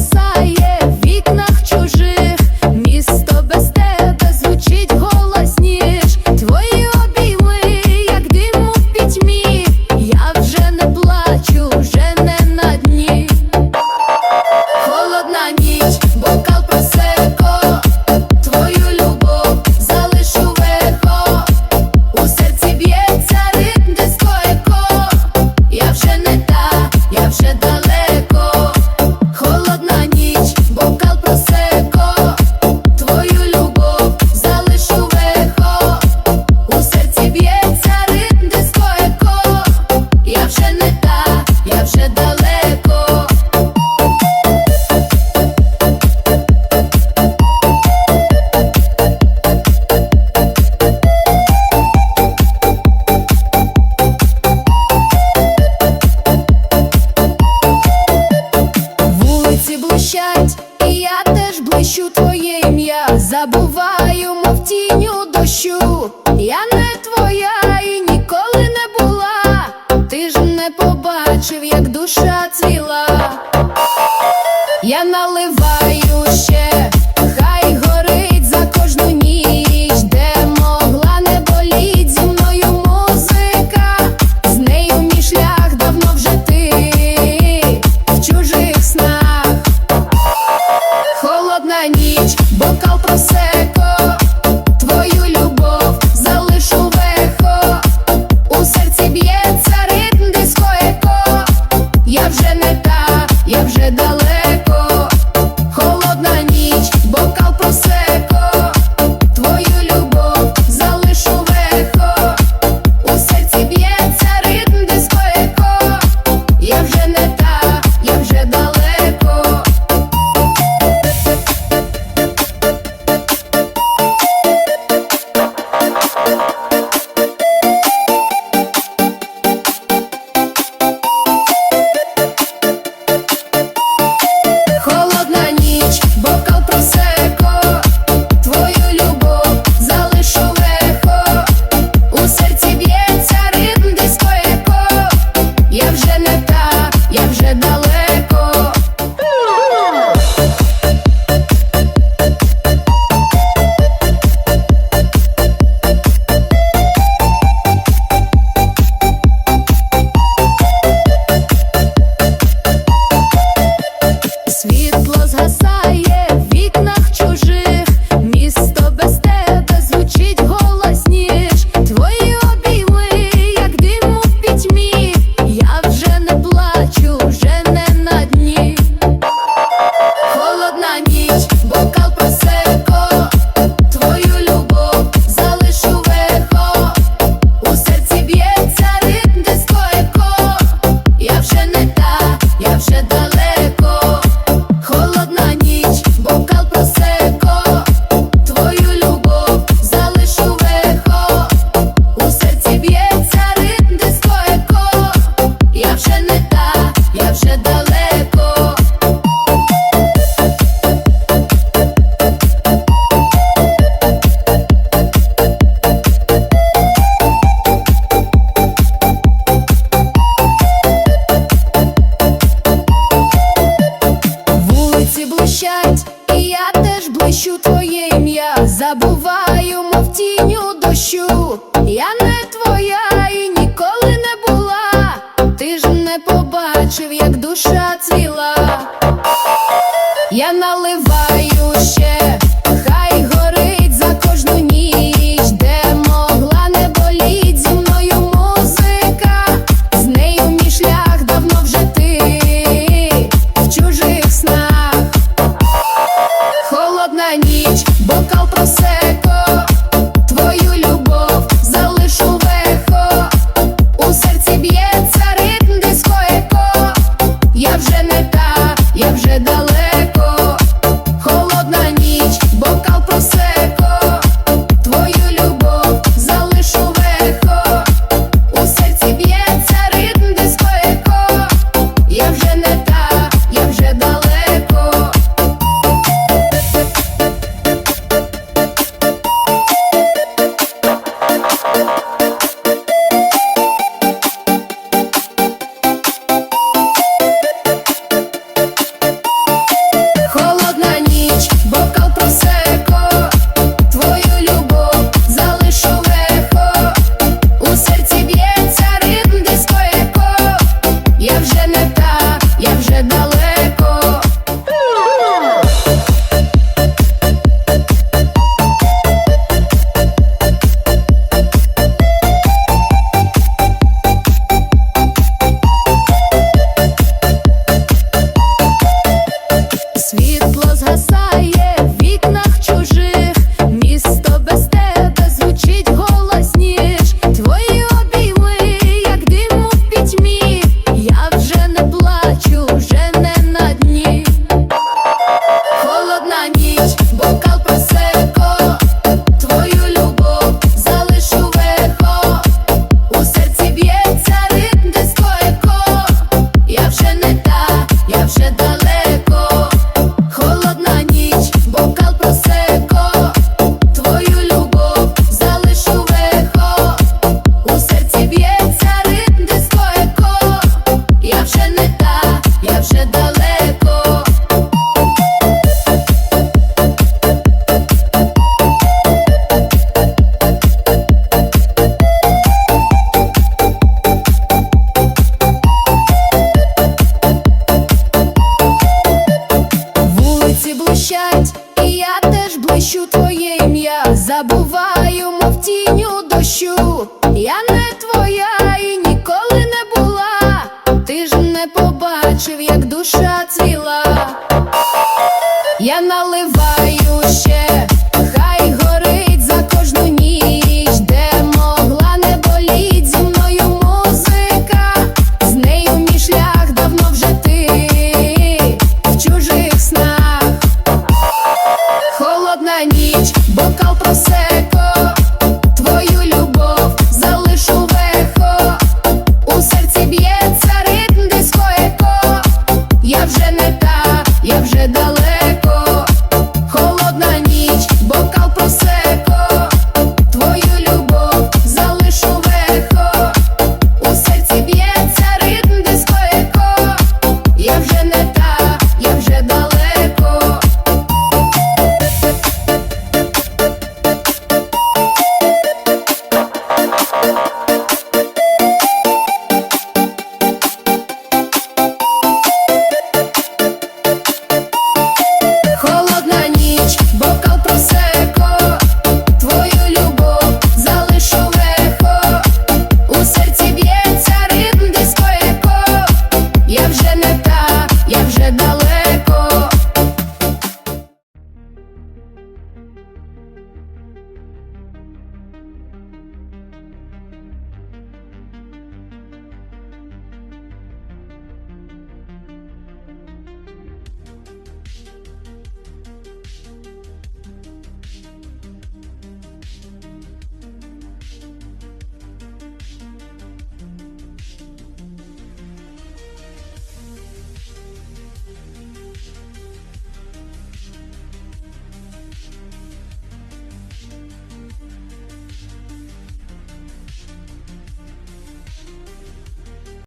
Yes, I am. прощу, я не твоя і ніколи не була. Ти ж не побачив, як душа цвіла. Я налив. já не побачив, як душа. це далеко. зацвіла, я наливаю ще, хай горить за кожну ніч, де могла не боліть зі мною музика, з нею мій шлях давно вже в чужих снах, холодна ніч, бокал.